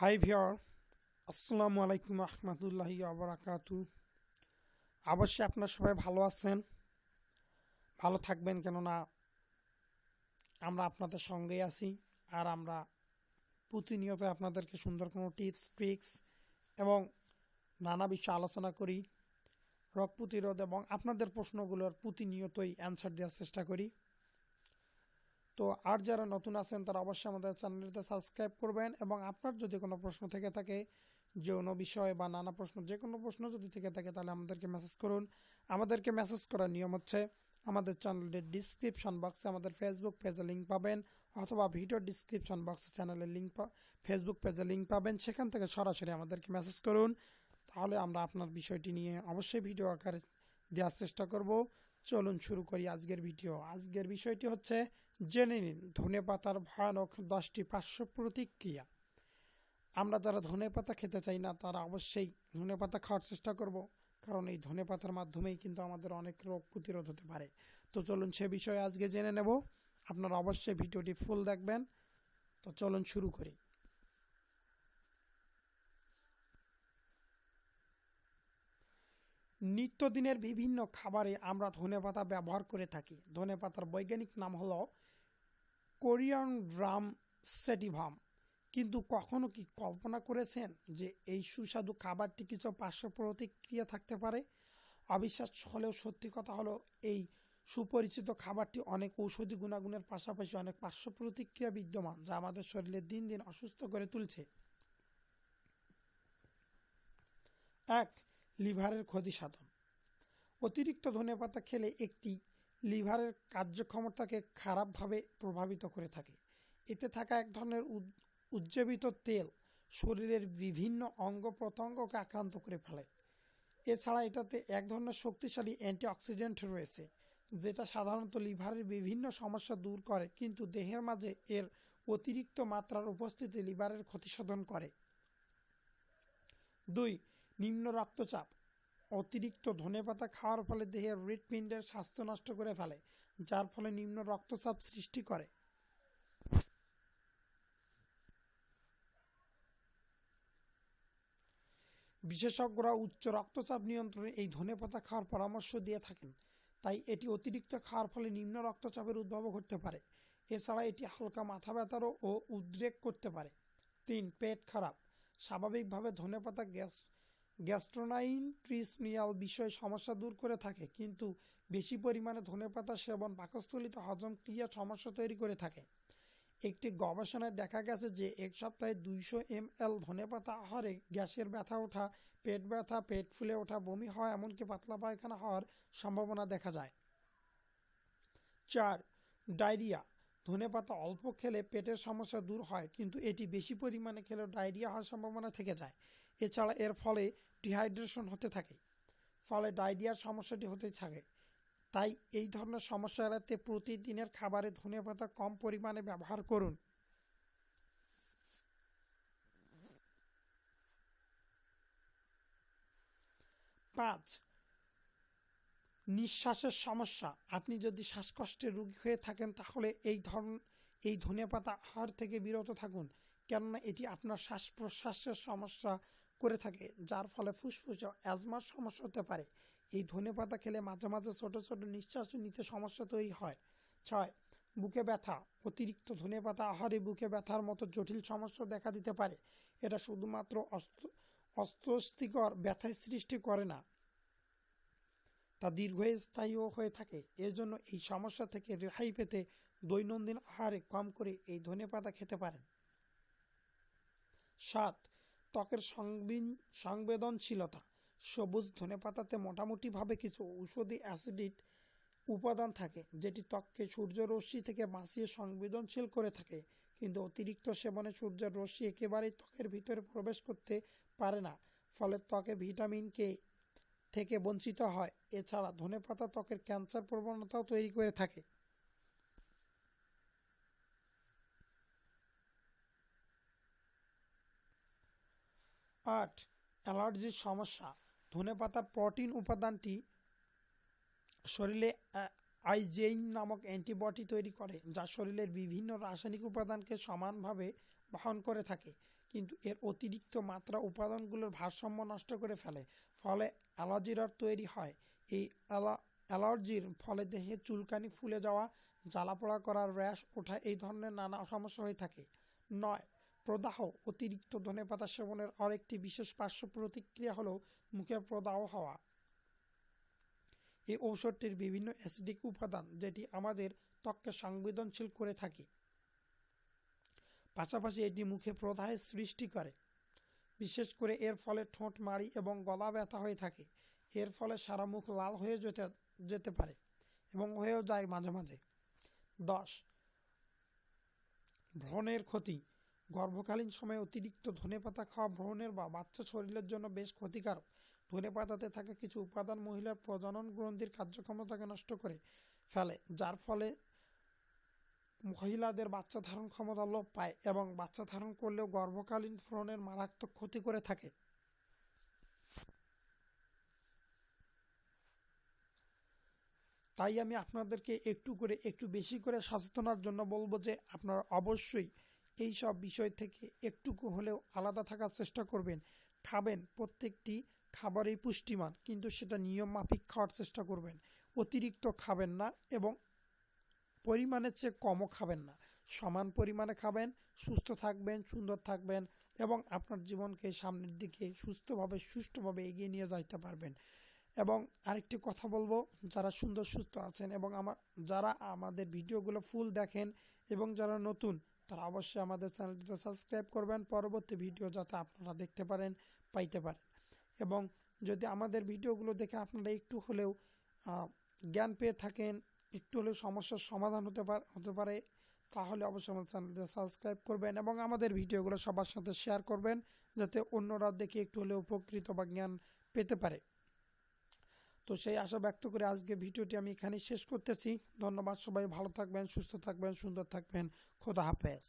High viewer আসসালামু আলাইকুম রহমতুল্লাহি আবরাকাতু অবশ্যই আপনারা সবাই ভালো আছেন। ভালো থাকবেন কেননা আমরা আপনাদের সঙ্গেই আছি আর আমরা প্রতিনিয়ত আপনাদেরকে সুন্দর কোনো টিপস ট্রিক্স এবং নানা বিষয়ে আলোচনা করি, রোগ প্রতিরোধ এবং আপনাদের প্রশ্নগুলোর প্রতিনিয়তই অ্যান্সার দেওয়ার চেষ্টা করি। তো আর যারা নতুন আছেন, তারা অবশ্যই আমাদের চ্যানেলটিতে সাবস্ক্রাইব করবেন এবং আপনার যদি কোনো প্রশ্ন থেকে থাকে, যৌন বিষয় বা নানা প্রশ্ন, যে কোনো প্রশ্ন যদি থেকে থাকে, তাহলে আমাদেরকে মেসেজ করুন। আমাদেরকে মেসেজ করার নিয়ম হচ্ছে, আমাদের চ্যানেলের ডিসক্রিপশন বক্সে আমাদের ফেসবুক পেজে লিঙ্ক পাবেন, অথবা ভিডিও ডিসক্রিপশন বক্সে চ্যানেলের লিঙ্ক ফেসবুক পেজে লিঙ্ক পাবেন। সেখান থেকে সরাসরি আমাদেরকে মেসেজ করুন। তাহলে আমরা আপনার বিষয়টি নিয়ে অবশ্যই ভিডিও আকারে দেওয়ার চেষ্টা করব। চলুন শুরু করি আজকের ভিডিও। আজকের বিষয়টি হচ্ছে, জেনে নিন, ধনে পাতার ভয়ানক দশটি পার্শ্ব প্রতিক্রিয়া। আমরা যারা ধনে পাতা খেতে চাই না, তারা অবশ্যই ধনে পাতা খাওয়ার চেষ্টা করব, কারণ এই ধনে পাতার মাধ্যমেই কিন্তু আমাদের অনেক রোগ প্রতিরোধ হতে পারে। তো চলুন সে বিষয়ে আজকে জেনে নেব। আপনারা অবশ্যই ভিডিওটি ফুল দেখবেন। তো চলুন শুরু করি। নিত্যদিনের বিভিন্ন খাবারে আমরা ধনেপাতা ব্যবহার করে থাকি। ধনেপাতার বৈজ্ঞানিক নাম হলো কোরিয়ান ড্রাম সেটিভাম। কিন্তু কখনো কি কল্পনা করেছেন যে এই সুস্বাদু খাবারটি কিছু পার্শ্ব প্রতিক্রিয়া থাকতে পারে? অবিশ্বাস হলেও সত্যি কথা হলো, এই সুপরিচিত খাবারটি অনেক ঔষধি গুণাগুণের পাশাপাশি অনেক পার্শ্ব প্রতিক্রিয়া বিদ্যমান, যা আমাদের শরীরে দিন দিন অসুস্থ করে তুলছে। এক লিভারের ক্ষতি সাধন। অতিরিক্ত ধনেপাতা খেলে একটি লিভারের কার্যক্ষমতাকে খারাপভাবে প্রভাবিত করে থাকে। এতে থাকা এক ধরনের উজ্জীবিত তেল শরীরের বিভিন্ন অঙ্গ প্রত্যঙ্গকে আক্রান্ত করে ফেলে। এছাড়া এটাতে এক ধরনের শক্তিশালী অ্যান্টিঅক্সিডেন্ট রয়েছে, যেটা সাধারণত লিভারের বিভিন্ন সমস্যা দূর করে, কিন্তু দেহের মাঝে এর অতিরিক্ত মাত্রার উপস্থিতি লিভারের ক্ষতিসাধন করে। দুই নিম্ন রক্তচাপ। অতিরিক্ত ধনেপাতা খাওয়ার ফলে দেহের হৃৎপিণ্ডের স্বাস্থ্য নষ্ট করে ফেলে, যার ফলে নিম্ন রক্তচাপ সৃষ্টি করে। বিশেষজ্ঞরা উচ্চ রক্তচাপ নিয়ন্ত্রণে এই ধনেপাতা খাওয়ার পরামর্শ দিয়ে থাকেন, তাই এটি অতিরিক্ত খাওয়ার ফলে নিম্ন রক্তচাপের উদ্ভব ঘটতে পারে। এছাড়া এটি হালকা মাথা ব্যথারও ও উদ্রেক করতে পারে। তিন, পেট খারাপ। স্বাভাবিকভাবে ধনেপাতা গ্যাস গ্যাস্ট্রোনাইন্ট্রিসমিয়াল বিষয় সমস্যা দূর করে থাকে, কিন্তু বেশি পরিমাণে ধনেপাতা সেবন, পাকস্থলিতে হজম ক্রিয়া সমস্যা তৈরি করে থাকে। একটি গবেষণায় দেখা গেছে যে এক সপ্তাহে দুইশো এম এল ধনেপাতা আহারে গ্যাসের ব্যথা ওঠা, পেট ব্যথা, পেট ফুলে ওঠা, বমি হওয়া, এমনকি পাতলা পায়খানা হওয়ার সম্ভাবনা দেখা যায়। চার, ডায়রিয়া। ধনেপাতা অল্প খেলে পেটের সমস্যা দূর হয়, কিন্তু এটি বেশি পরিমাণে খেলে ডায়রিয়া হওয়ার সম্ভাবনা থেকে যায়। এছাড়া এর ফলে ডিহাইড্রেশন হতে থাকে, ফলে ডায়রিয়ার সমস্যাটি হতে থাকে। তাই এই ধরনের সমস্যা এড়াতে প্রতিদিনের খাবারে ধনেপাতা কম পরিমাণে ব্যবহার করুন। পাঁচ, নিঃশ্বাসের সমস্যা। আপনি যদি শ্বাসকষ্টের রোগী হয়ে থাকেন, তাহলে এই ধরন এই ধনেপাতা আহার থেকে বিরত থাকুন। কেননা এটি আপনার শ্বাস প্রশ্বাসের সমস্যা করে থাকে, যার ফলে ফুসফুসে অ্যাজমার সমস্যা হতে পারে। এই ধনে পাতা খেলে মাঝে মাঝে ছোট ছোট নিঃশ্বাস নিতে সমস্যা তৈরি হয়। ছয়, বুকে ব্যথা। অতিরিক্ত ধনে পাতা আহারে বুকে ব্যথার মতো জটিল সমস্যা দেখা দিতে পারে। এটা শুধুমাত্র অস্ত, অস্বস্তিকর ব্যথায় সৃষ্টি করে না। তা দীর্ঘস্থায়ীও হয়ে থাকে। এর জন্য এই সমস্যা থেকে রেহাই পেতে দৈনন্দিন আহারে কম করে এই ধনে পাতা খেতে পারেন। সাত ত্বকের সংবেদনশীলতা, সবুজ ধনেপাতাতে মোটামুটিভাবে কিছু ঔষধি অ্যাসিডিট উপাদান থাকে, যেটি ত্বককে সূর্যরশ্মি থেকে বাঁচিয়ে সংবেদনশীল করে থাকে, কিন্তু অতিরিক্ত সেবনে সূর্যের রশ্মি একেবারেই ত্বকের ভিতরে প্রবেশ করতে পারে না, ফলে ত্বকে ভিটামিন কে থেকে বঞ্চিত হয়। এছাড়া ধনেপাতা ত্বকের ক্যান্সার প্রবণতাও তৈরি করে থাকে। আট অ্যালার্জির সমস্যা, ধনেপাতা, প্রোটিন উপাদানটি শরীরে আইজেইন নামক অ্যান্টিবডি তৈরি করে, যা শরীরের বিভিন্ন রাসায়নিক উপাদানকে সমানভাবে বহন করে থাকে, কিন্তু এর অতিরিক্ত মাত্রা উপাদানগুলোর ভারসাম্য নষ্ট করে ফেলে, ফলে অ্যালার্জির তৈরি হয়। এই অ্যালা- অ্যালার্জির ফলে দেহে চুলকানি, ফুলে যাওয়া, জ্বালাপোড়া করার র্যাশ ওঠা এই ধরনের নানা সমস্যা হয়ে থাকে। নয় প্রদাহ, অতিরিক্ত ধনেপাতা সেবনের আরেকটি বিশেষ পার্শ্ব প্রতিক্রিয়া হলো মুখে প্রদাহ হওয়া। এই ঔষধটির বিভিন্ন অ্যাসিডিক উপাদান যেটি আমাদের ত্বককে সংবেদনশীল করে থাকে। পাশাপাশি এটি মুখে প্রদাহের সৃষ্টি করে। বিশেষ করে এর ফলে ঠোঁট, মাড়ি এবং গলা ব্যথা হয়ে থাকে। এর ফলে সারা মুখ লাল হয়ে যেতে যেতে পারে এবং হয়েও যায় মাঝে মাঝে। দশ, ভ্রণের ক্ষতি। গর্ভকালীন সময়ে অতিরিক্ত ধনেপাতা খাওয়া ভ্রণের বা বাচ্চা শরীরের জন্য বেশ ক্ষতিকারক। ধনেপাতাতে থাকা কিছু উপাদান মহিলার প্রজনন গ্রন্থির কার্যক্ষমতাকে নষ্ট করে ফেলে, যার ফলে মহিলাদের বাচ্চা ধারণ ক্ষমতা লোপ পায় এবং বাচ্চা ধারণ করলেও গর্ভকালীন ভ্রণের মারাত্মক ক্ষতি করে থাকে। তাই আমি আপনাদেরকে একটু করে, একটু বেশি করে সচেতনার জন্য বলব যে আপনারা অবশ্যই এই সব বিষয় থেকে একটুকু হলেও আলাদা থাকার চেষ্টা করবেন। খাবেন, প্রত্যেকটি খাবারই পুষ্টিমান, কিন্তু সেটা নিয়ম মাফিক খাওয়ার চেষ্টা করবেন। অতিরিক্ত খাবেন না এবং পরিমাণের চেয়ে কমও খাবেন না। সমান পরিমাণে খাবেন, সুস্থ থাকবেন, সুন্দর থাকবেন এবং আপনার জীবনকে সামনের দিকে সুস্থভাবে, সুষ্ঠুভাবে এগিয়ে নিয়ে যাইতে পারবেন। এবং আরেকটি কথা বলব, যারা সুন্দর, সুস্থ আছেন এবং আমার, যারা আমাদের ভিডিওগুলো ফুল দেখেন এবং যারা নতুন তারা অবশ্যই আমাদের চ্যানেলটিতে সাবস্ক্রাইব করবেন। পরবর্তী ভিডিও যাতে আপনারা দেখতে পারেন, পাইতে পারেন। এবং যদি আমাদের ভিডিওগুলো দেখে আপনারা একটু হলেও জ্ঞান পেয়ে থাকেন, একটু হলেও সমস্যার সমাধান হতে পারে হতে পারে, তাহলে অবশ্যই আমাদের চ্যানেলটি সাবস্ক্রাইব করবেন এবং আমাদের ভিডিওগুলো সবার সাথে শেয়ার করবেন, যাতে অন্যরা দেখে একটু হলেও উপকৃত বা জ্ঞান পেতে পারে। তো সেই আশা ব্যক্ত করে আজকে ভিডিওটি আমি এখানেই শেষ করতেছি। ধন্যবাদ সবাই, ভালো থাকবেন, সুস্থ থাকবেন, সুন্দর থাকবেন। খোদা হাফেজ।